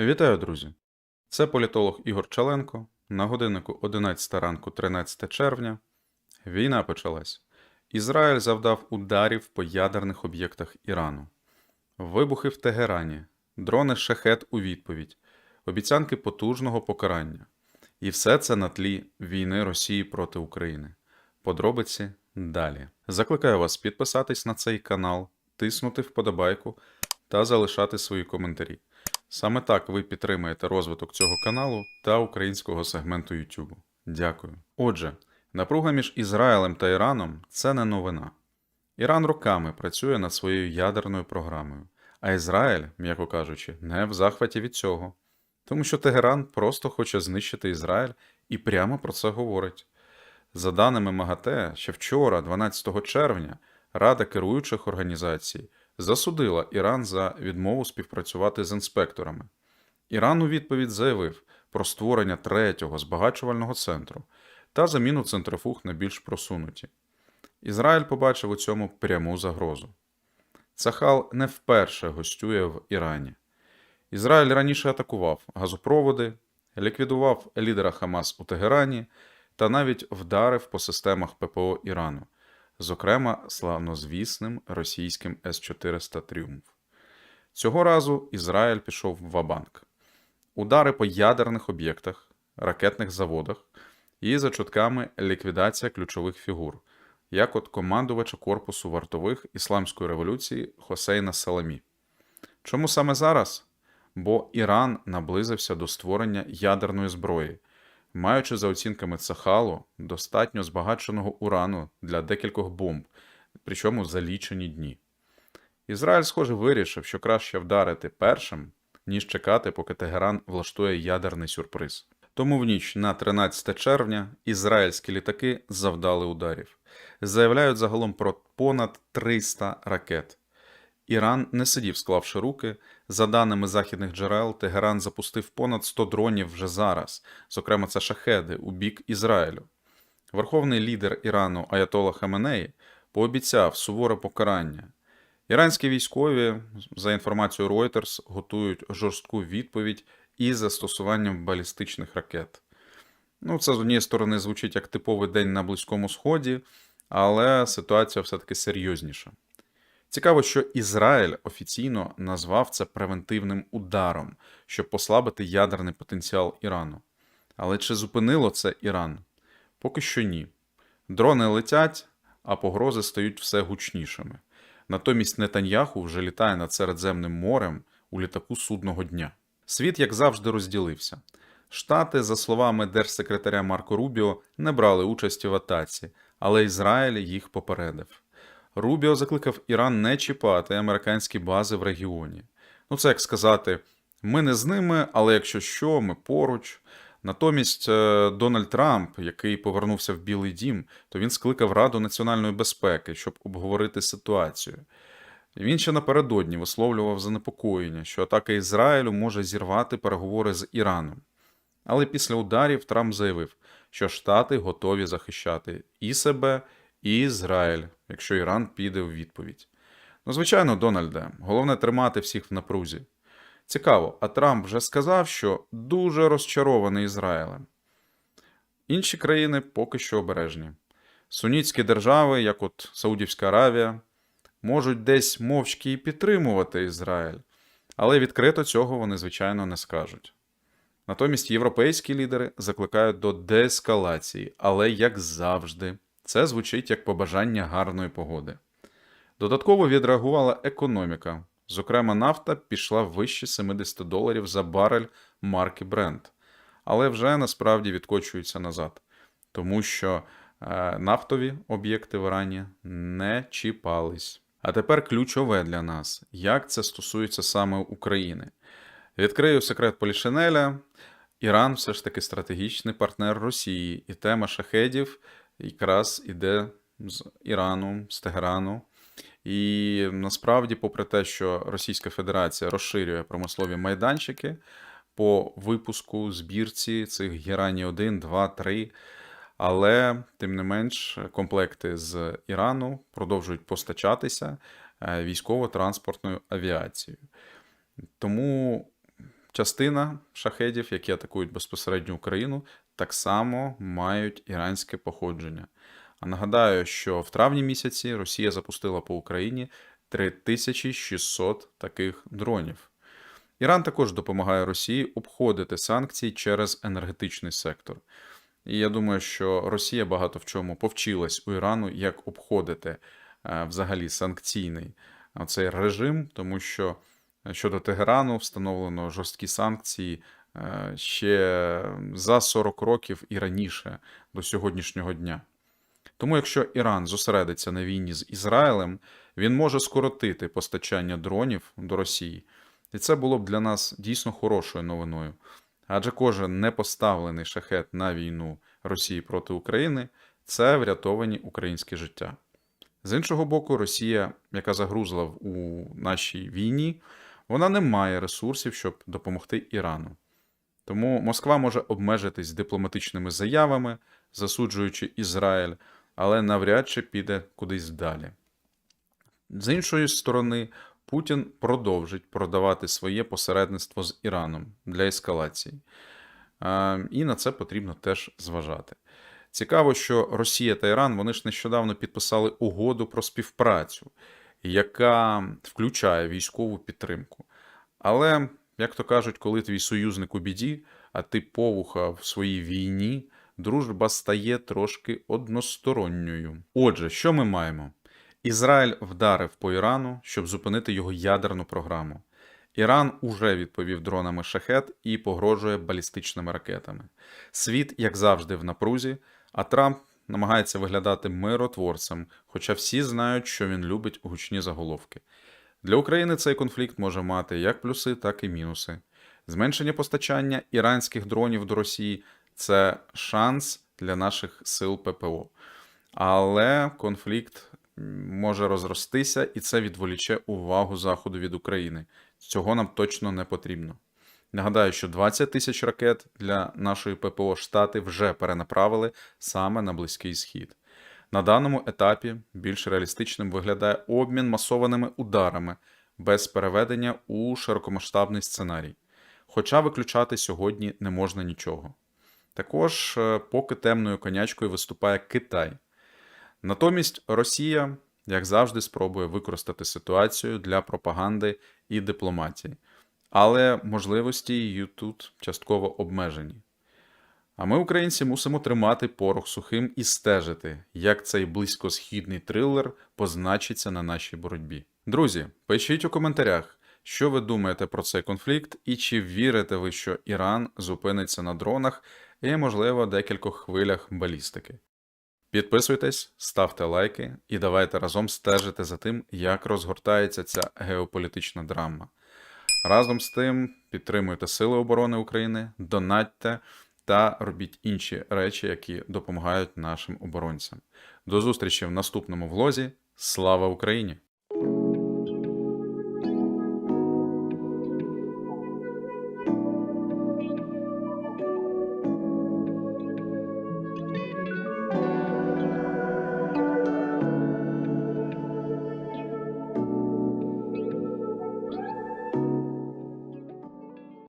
Вітаю, друзі! Це політолог Ігор Чаленко. На годиннику 11 ранку 13 червня. Війна почалась. Ізраїль завдав ударів по ядерних об'єктах Ірану. Вибухи в Тегерані, дрони шахет у відповідь, обіцянки потужного покарання. І все це на тлі війни Росії проти України. Подробиці далі. Закликаю вас підписатись на цей канал, тиснути вподобайку та залишати свої коментарі. Саме так ви підтримаєте розвиток цього каналу та українського сегменту YouTube. Дякую. Отже, напруга між Ізраїлем та Іраном це не новина. Іран роками працює над своєю ядерною програмою, а Ізраїль, м'яко кажучи, не в захваті від цього. Тому що Тегеран просто хоче знищити Ізраїль і прямо про це говорить. За даними МАГАТЕ, ще вчора, 12 червня, Рада керуючих організацій засудила Іран за відмову співпрацювати з інспекторами. Іран у відповідь заявив про створення третього збагачувального центру та заміну центрифуг на більш просунуті. Ізраїль побачив у цьому пряму загрозу. Цахал не вперше гостює в Ірані. Ізраїль раніше атакував газопроводи, ліквідував лідера Хамас у Тегерані та навіть вдарив по системах ППО Ірану, зокрема славнозвісним російським С-400 Тріумф. Цього разу Ізраїль пішов в Вабанк. Удари по ядерних об'єктах, ракетних заводах і, за чутками, ліквідація ключових фігур, як от командувача корпусу вартових Ісламської революції Хосейна Саламі. Чому саме зараз? Бо Іран наблизився до створення ядерної зброї, маючи за оцінками Цахалу достатньо збагаченого урану для декількох бомб, причому за лічені дні. Ізраїль, схоже, вирішив, що краще вдарити першим, ніж чекати, поки Тегеран влаштує ядерний сюрприз. Тому в ніч на 13 червня ізраїльські літаки завдали ударів. Заявляють загалом про понад 300 ракет. Іран не сидів, склавши руки. За даними західних джерел, Тегеран запустив понад 100 дронів вже зараз, зокрема, це шахеди у бік Ізраїлю. Верховний лідер Ірану Аятола Хаменеї пообіцяв суворе покарання. Іранські військові, за інформацією Reuters, готують жорстку відповідь із застосуванням балістичних ракет. Ну, це з однієї сторони звучить як типовий день на Близькому Сході, але ситуація все-таки серйозніша. Цікаво, що Ізраїль офіційно назвав це превентивним ударом, щоб послабити ядерний потенціал Ірану. Але чи зупинило це Іран? Поки що ні. Дрони летять, а погрози стають все гучнішими. Натомість Нетаньяху вже літає над Середземним морем у літаку судного дня. Світ, як завжди, розділився. Штати, за словами держсекретаря Марко Рубіо, не брали участі в атаці, але Ізраїль їх попередив. Рубіо закликав Іран не чіпати американські бази в регіоні. Ну, це як сказати, ми не з ними, але якщо що, ми поруч. Натомість е, Дональд Трамп, який повернувся в Білий Дім, то він скликав Раду національної безпеки, щоб обговорити ситуацію. Він ще напередодні висловлював занепокоєння, що атака Ізраїлю може зірвати переговори з Іраном. Але після ударів Трамп заявив, що Штати готові захищати і себе, і Ізраїль, якщо Іран піде в відповідь. Ну, звичайно, Дональде, головне тримати всіх в напрузі. Цікаво, а Трамп вже сказав, що дуже розчарований Ізраїлем. Інші країни поки що обережні. Сунітські держави, як от Саудівська Аравія, можуть десь мовчки і підтримувати Ізраїль, але відкрито цього вони, звичайно, не скажуть. Натомість європейські лідери закликають до деескалації, але як завжди, це звучить як побажання гарної погоди. Додатково відреагувала економіка. Зокрема, нафта пішла вище 70 доларів за барель марки Brent, але вже насправді відкочується назад, тому що е, нафтові об'єкти в Ірані не чіпались. А тепер ключове для нас, як це стосується саме України. Відкрию секрет Полішинеля. Іран все ж таки стратегічний партнер Росії, і тема шахедів якраз іде з Ірану, з Тегерану. І насправді, попри те, що Російська Федерація розширює промислові майданчики по випуску збірці цих Герані 1, 2, 3, але тим не менш комплекти з Ірану продовжують постачатися е, військово-транспортною авіацією. Тому частина шахедів, які атакують безпосередньо Україну, так само мають іранське походження. А нагадаю, що в травні місяці Росія запустила по Україні 3600 таких дронів. Іран також допомагає Росії обходити санкції через енергетичний сектор. І я думаю, що Росія багато в чому повчилась у Ірану, як обходити е, взагалі санкційний е, цей режим, тому що щодо Тегерану встановлено жорсткі санкції е, ще за 40 років і раніше до сьогоднішнього дня. Тому, якщо Іран зосередиться на війні з Ізраїлем, він може скоротити постачання дронів до Росії. І це було б для нас дійсно хорошою новиною. Адже кожен непоставлений шахет на війну Росії проти України це врятовані українські життя. З іншого боку, Росія, яка загрузла у нашій війні, вона не має ресурсів, щоб допомогти Ірану. Тому Москва може обмежитись дипломатичними заявами, засуджуючи Ізраїль, але навряд чи піде кудись далі. З іншої сторони, Путін продовжить продавати своє посередництво з Іраном для ескалації. І на це потрібно теж зважати. Цікаво, що Росія та Іран вони ж нещодавно підписали угоду про співпрацю, яка включає військову підтримку. Але, як то кажуть, коли твій союзник у біді, а ти повуха в своїй війні, дружба стає трошки односторонньою. Отже, що ми маємо? Ізраїль вдарив по Ірану, щоб зупинити його ядерну програму. Іран уже відповів дронами шахет і погрожує балістичними ракетами. Світ, як завжди, в напрузі, а Трамп намагається виглядати миротворцем, хоча всі знають, що він любить гучні заголовки. Для України цей конфлікт може мати як плюси, так і мінуси. Зменшення постачання іранських дронів до Росії це шанс для наших сил ППО. Але конфлікт може розростися, і це відволіче увагу Заходу від України. Цього нам точно не потрібно. Нагадаю, що 20 тисяч ракет для нашої ППО штати вже перенаправили саме на Близький Схід. На даному етапі більш реалістичним виглядає обмін масованими ударами без переведення у широкомасштабний сценарій. Хоча виключати сьогодні не можна нічого. Також е, поки темною конячкою виступає Китай. Натомість Росія, як завжди, спробує використати ситуацію для пропаганди і дипломатії, але можливості її тут частково обмежені. А ми, українці, мусимо тримати порох сухим і стежити, як цей близькосхідний трилер позначиться на нашій боротьбі. Друзі, пишіть у коментарях, що ви думаєте про цей конфлікт, і чи вірите ви, що Іран зупиниться на дронах і, можливо, декількох хвилях балістики. Підписуйтесь, ставте лайки і давайте разом стежити за тим, як розгортається ця геополітична драма. Разом з тим підтримуйте Сили оборони України, донатьте та робіть інші речі, які допомагають нашим оборонцям. До зустрічі в наступному влозі. Слава Україні!